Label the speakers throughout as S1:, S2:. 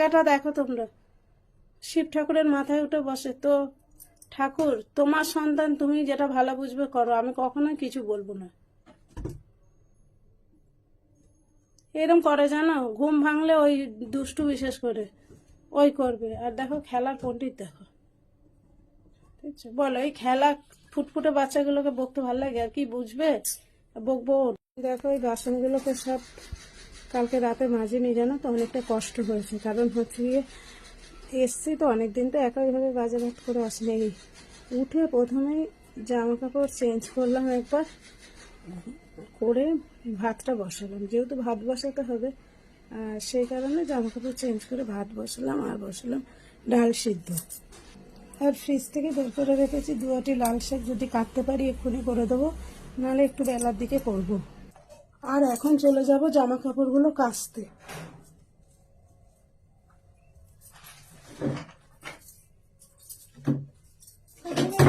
S1: জায়গাটা দেখো তোমরা। শিব ঠাকুরের মাথায় উঠে বসে। তো ঠাকুর, তোমার সন্তান তুমি যেটা ভালো বুঝবে করো, আমি কখনোই কিছু বলব না। এরম করে জানো, ঘুম ভাঙলে ওই দুষ্টু বিশেষ করে, ওই করবে। আর দেখো খেলার পণ্ডিত দেখো। বলো, এই খেলা ফুটফুটে বাচ্চাগুলোকে বকতে ভালো লাগে? আর কি বুঝবে? বকবো। দেখো এই বাসনগুলোকে সব কালকে রাতে মাঝিনি জানো তো, অনেকটা কষ্ট হয়েছে। কারণ হচ্ছে গিয়ে, এসছি তো অনেকদিন তো একইভাবে বাজে ভাত করে আসলে এই উঠে প্রথমেই জামা কাপড় চেঞ্জ করলাম একবার, করে ভাতটা বসালাম। যেহেতু ভাত বসাতে হবে, আর সেই কারণে জামা কাপড় চেঞ্জ করে ভাত বসালাম, আর বসালাম ডাল সিদ্ধ। আর ফ্রিজ থেকে বের করে রেখেছি, দুয়াটি লাল শাক যদি কাটতে পারি এক্ষুনি করে দেবো, নাহলে একটু বেলার দিকে করব। আর এখন চলে যাব জামা কাপড়গুলো কাচতে।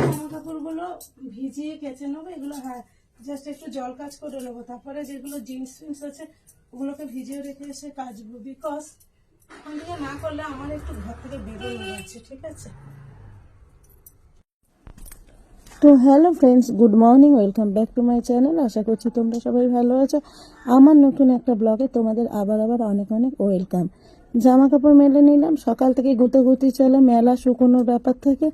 S1: জামা কাপড়গুলো ভিজিয়ে কেচে নেব, এগুলো হ্যাঁ জাস্ট একটু জল কাজ করে নেব। তারপরে যেগুলো জিন্স ফিন্স আছে, ওগুলোকে ভিজিয়ে রেখে এসে কাচবো বিকজ ওখান না করলে আমার একটু ঘর থেকে বেরোনো যাচ্ছে, ঠিক আছে?
S2: তো hello friends, good morning, welcome back to my channel. আশা করছি তোমরা সবাই ভালো আছো। আমার নতুন একটা ব্লগে তোমাদের আবার আবার অনেক অনেক ওয়েলকাম। জামা কাপড় মেলে নিলাম, সকাল থেকে গুতোগুতি চলে, মেলা শুকোনোর ব্যাপার থেকে।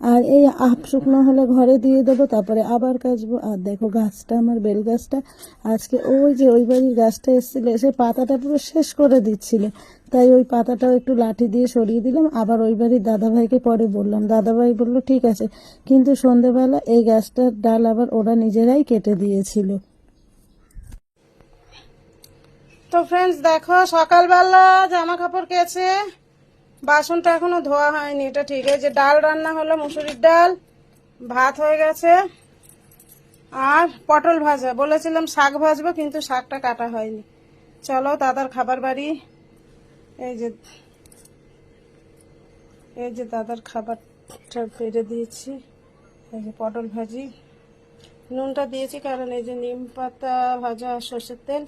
S2: আর এই আপ শুকনো হলে ঘরে দিয়ে দেবো, তারপরে আবার কাচবো। আর দেখো গাছটা, আমার বেল গাছটা। আজকে ওই যে ওই বাড়ির গাছটা এসেছিল, এসে পাতাটা পুরো শেষ করে দিচ্ছিল। তাই ওই পাতাটাও একটু লাঠি দিয়ে সরিয়ে দিলাম। আবার ওই বাড়ির দাদাভাইকে পরে বললাম, দাদাভাই বলল, ঠিক আছে। কিন্তু সন্ধেবেলা এই গাছটার ডাল আবার ওরা নিজেরাই কেটে দিয়েছিল।
S1: তো ফ্রেন্ডস দেখো সকালবেলা জামা কাপড় কেছে বাসনটা এখনও ধোয়া হয়নি, এটা ঠিক। আছে যে ডাল রান্না হলো, মুসুরির ডাল, ভাত হয়ে গেছে, আর পটল ভাজা। বলেছিলাম শাক ভাজবো, কিন্তু শাকটা কাটা হয়নি। চলো, দাদার খাবার বাড়ি। এই যে এই যে দাদার খাবারটা বেড়ে দিয়েছি। এই যে পটল ভাজি। নুনটা দিয়েছি, কারণ এই যে নিম পাতা ভাজা, সর্ষের তেল।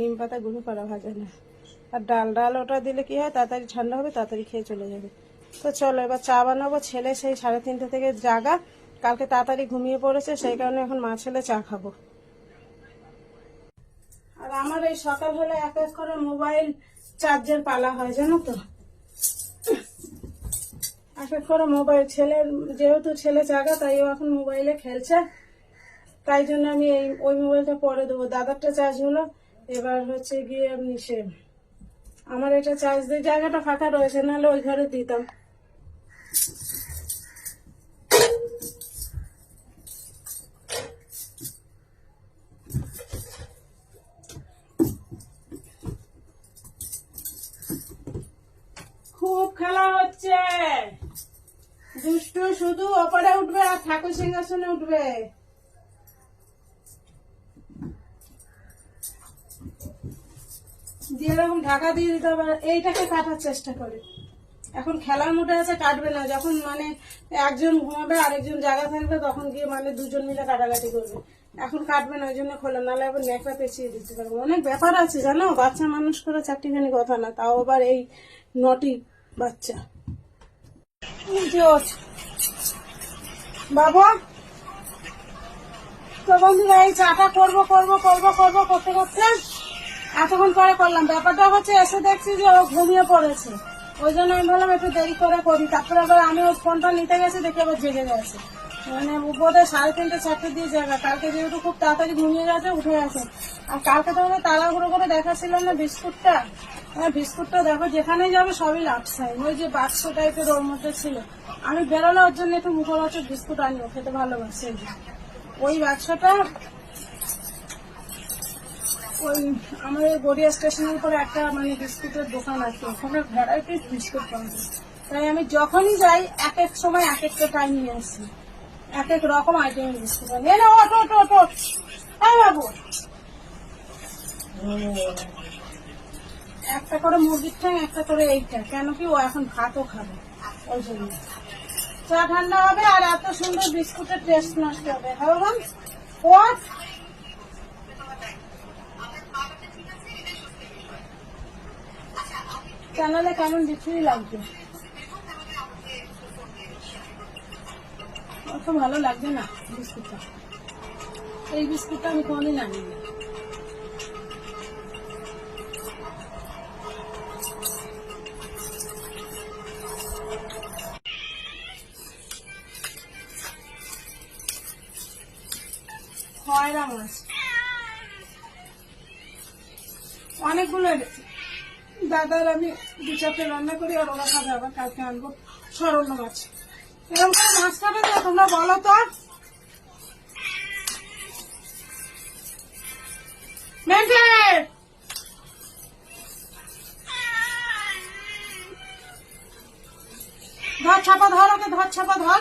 S1: নিম পাতা গুঁড়ো করা ভাজা না। আর ডাল ডাল ওটা দিলে কি হয়? তাড়াতাড়ি ঠান্ডা হবে, তাড়াতাড়ি খেয়ে চলে যাবে। তো চলো, এবার চা বানাবো। ছেলে সেই সাড়ে তিনটে থেকে জাগা। কালকে তাড়াতাড়ি ঘুমিয়ে পড়েছে, সেই কারণে এখন মা ছেলে চা খাব। আর আমার এই সকাল হলে এক এক করে মোবাইল চার্জের পালা হয়, জানো তো? এক এক করে মোবাইল। ছেলের যেহেতু ছেলে জাগা, তাই ও এখন মোবাইলে খেলছে। তাই জন্য আমি এই, ওই মোবাইলটা পরে দেবো। দাদারটা চার্জ হলো, এবার হচ্ছে গিয়ে সে আমার এটা চার্জ দিয়ে জায়গাটা ফাঁকা রয়েছে, নাহলে ওই ঘরে দিতাম। খুব খেলা হচ্ছে। দুষ্টু শুধু ওপরে উঠবে আর ঠাকুর সিংহাসনে উঠবে। দিয়ে এরকম ঢাকা দিয়ে দিতে হবে, এইটাকে কাটার চেষ্টা করে। এখন খেলার মুডে আছে কাটবে না, যখন মানে একজন ঘুমাবে, আরেকজন জায়গা থাকবে, তখন গিয়ে মানে দুজন মিলে কাটাকাটি করবে। এখন কাটবে না ওই জন্য খোলা নাহলে আবার ন্যাকড়া পেঁচিয়ে দিতে পারব। অনেক ব্যাপার আছে, জানো? বাচ্চা মানুষ করে চারটিখানি কথা না, তাও আবার এই নটি বাচ্চা। বাবা, তো বন্ধুরা, এই চাটা করব করব করব করব, করতে করতে। এতক্ষণ পরে করলাম। ব্যাপারটা হচ্ছে এসে দেখছি যে ও ঘুমিয়ে পড়েছে। ওই জন্য আমি বললাম একটু দেরি করে করি। তারপরে আবার আমি ওর ফোনটা নিতে গেছি, দেখি আবার জেগে গেছে। মানে উপরে সাড়ে তিনটে চারটে দিয়ে জায়গা। কালকে যেহেতু খুব তাড়াতাড়ি ঘুমিয়ে গেছে, উঠে গেছে। আর কালকে তো তাড়াহুড়ো করে দেখাচ্ছিলাম না বিস্কুটটা। হ্যাঁ বিস্কুটটা দেখো, যেখানেই যাবে সবই লাপসাই ওই যে বাক্স টাইপের ওর মধ্যে ছিল। আমি বেরোলে ওর জন্য একটু মুখরোচক বিস্কুট আনিও খেতে ভালোবাসে। ওই বাক্সটা ওই আমাদের গড়িয়া স্টেশনের উপরে একটা মানে বিস্কুটের দোকান আছে, ওখানে ভ্যারাইটিস বিস্কুট পাওয়া তাই আমি যখনই যাই, এক এক সময় এক একটা টাইম নিয়ে আসি। এক এক রকম আইটেমের বিস্কুট আনি। এনে ওট ওট ওট হ্যাঁ বাবু। একটা করে মুরগির ঠ্যাং, একটা করে এইটা কেন কি ও এখন ভাতও খাবে। ওই জন্য। চা ঠান্ডা হবে আর এত সুন্দর বিস্কুটের টেস্ট নষ্ট হবে। হ্যাঁ বাবা? জানালে কেমন বিক্রি লাগবে। অত ভালো লাগবে না বিস্কুটটা। এই বিস্কুটটা আমি কোনোদিন মাছ। অনেকগুলো এনেছি। দাদার আমি দু চারটে রান্না করি, আর ওরা খাবে আবার কালকে আনব সরন্য মাছ। এরকম করে মাছ খাবে তো, তোমরা বলো তো! ধর, ছাপা ধর ওকে, ধর, ছাপা ধর।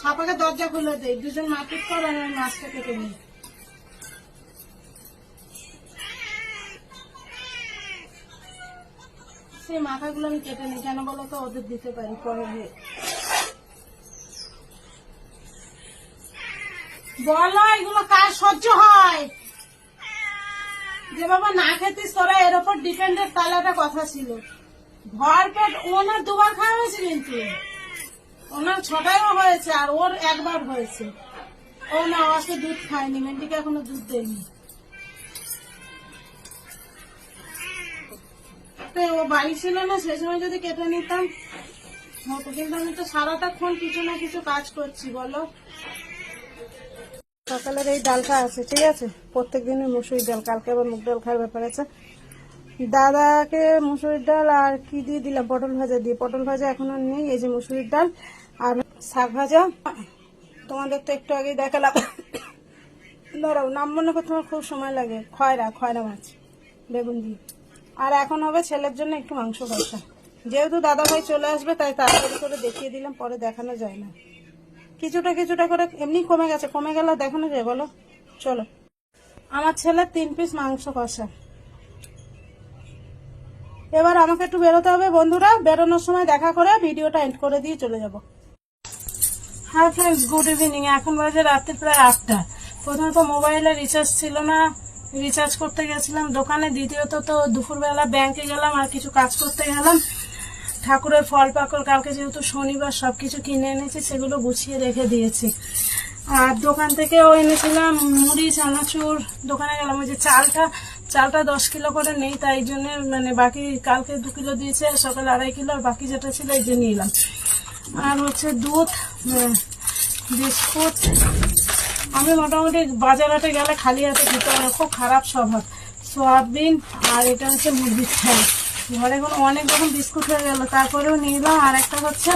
S1: ছাপাকে দরজা খুলে দেয় দুজন মারপিট কর আমি মাছটা কেটে নিই। সেই মাথাগুলো আমি কেটে নিই। কেন বলো তো? ওদের দিতে পারি, পরে বলো, এগুলো কার সহ্য হয়? যে বাবা না খেতিস তোরা, এর ওপর ডিপেন্ডেড তাহলে একটা কথা ছিল। ভর পেট ওনার দুবার খাওয়া হয়েছে কিন্তু। ওনার ছটাইও হয়েছে আর ওর একবার হয়েছে। ও না ও দুধ খায়নি মেন্টিকে এখনও দুধ দেয়নি। তো ও বাড়ি ছিল না সেই সময় যদি কেটে নিতাম। হতো কিন্তু আমি তো সারাটাক্ষণ কিছু না কিছু কাজ করছি, বলো। সকালের এই ডালটা আছে, ঠিক আছে? প্রত্যেক দিনই মুসুরি ডাল, কালকে আবার মুগ ডাল খাওয়ার ব্যাপার আছে। দাদাকে মুসুরির ডাল আর কি দিয়ে দিলাম? পটল ভাজা দিয়ে। পটল ভাজা এখনও নেই, এই যে মুসুরির ডাল আর শাক ভাজা। তোমাদের তো একটু আগে দেখালাম। ধরাও নাম মনে করতে আমার খুব সময় লাগে। খয়রা খয়রা মাছ, বেগুন দিয়ে। আর এখন হবে ছেলের জন্য একটু মাংস কষা। যেহেতু দাদা ভাই চলে আসবে, তাই তাড়াতাড়ি করে দেখিয়ে দিলাম, পরে দেখানো যায় না। কিছুটা কিছুটা করে এমনি কমে গেছে, কমে গেলে দেখানো যায়, বলো? চলো। আমার ছেলের তিন পিস মাংস কষা। এবার আমাকে একটু বেরোতে হবে, বন্ধুরা। বেরোনোর সময় দেখা করে ভিডিওটা এন্ড করে দিয়ে চলে যাব। হ্যাঁ ফ্রেন্ডস গুড ইভিনিং এখন বাজে রাত্রি প্রায় আটটা। প্রথমত মোবাইলে রিচার্জ ছিল না। রিচার্জ করতে গেছিলাম দোকানে, দ্বিতীয়ত তো দুপুরবেলা ব্যাংকে গেলাম আর কিছু কাজ করতে গেলাম। ঠাকুরের ফল পাকড় কালকে যেহেতু শনিবার সব কিছু কিনে এনেছি, সেগুলো গুছিয়ে রেখে দিয়েছি। আর দোকান থেকেও এনেছিলাম মুড়ি, চানাচুর, দোকানে গেলাম ওই যে চালটা। চালটা দশ কিলো করে নেই, তাই জন্য মানে বাকি কালকে দু কিলো দিয়েছে, সকালে আড়াই কিলো, আর বাকি যেটা ছিল এই যে নিলাম। আর হচ্ছে দুধ বিস্কুট আমি মোটামুটি বাজারহাটে গেলে খালি হাতে খেতে না, খুব খারাপ স্বভাব। সোয়াবিন আর এটা হচ্ছে মুরগির ঠ্যাং। ঘরে কোনো অনেক রকম বিস্কুট হয়ে গেল তারপরেও নিলাম। আর একটা হচ্ছে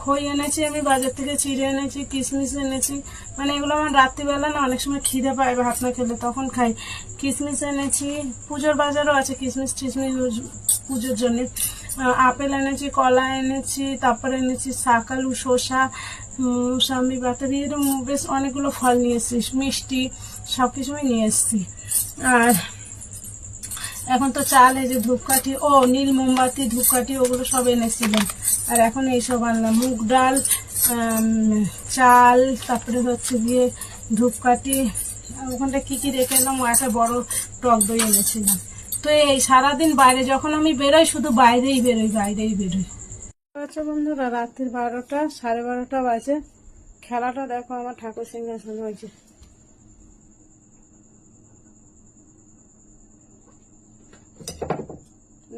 S1: খই এনেছি আমি বাজার থেকে চিড়ে এনেছি কিশমিশ এনেছি। মানে এগুলো আমার রাত্রিবেলা না অনেক সময় খিদে পায় ভাত না খেলে তখন খাই। কিশমিশ এনেছি পুজোর বাজারও আছে কিশমিশ টিশমিশ পুজোর জন্য। আপেল এনেছি কলা এনেছি তারপরে এনেছি শাকালু শসা মুসাম্বি বাতাবি এরকম বেশ অনেকগুলো ফল নিয়ে এসেছি মিষ্টি সব কিছু আমি নিয়ে এসেছি। আর এখন তো চাল, এই যে ধূপকাঠি, ও, নীল মোমবাতি, ধূপকাঠি, ওগুলো সব এনেছিলাম আর এখন এইসব আনলাম, মুগ ডাল চাল, তারপরে হচ্ছে গিয়ে ধূপকাঠি। ওখানটা কী কী রেখে এলাম একটা বড় টক দই এনেছিলাম। তো এই সারাদিন বাইরে, যখন আমি বেরোই, শুধু বাইরেই বেরোই বাইরেই বেরোই। আচ্ছা বন্ধুরা, রাত্রির বারোটা, সাড়ে বারোটা বাজে। খেলাটা দেখো, আমার ঠাকুর সিংহাসন হয়েছে।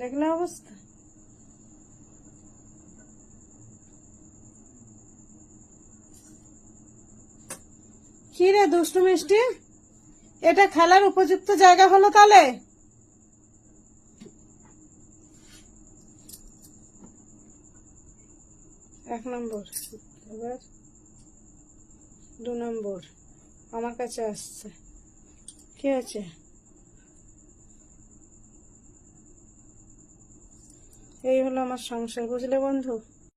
S1: দেখলে অবস্থা? কি রে, দুষ্টু মিষ্টি? এটা খেলার উপযুক্ত জায়গা হলো তাহলে এক নম্বর এবার দু নম্বর, আমার কাছে আসছে। কি আছে? এই হলো আমার সংসার, বুঝলে বন্ধু?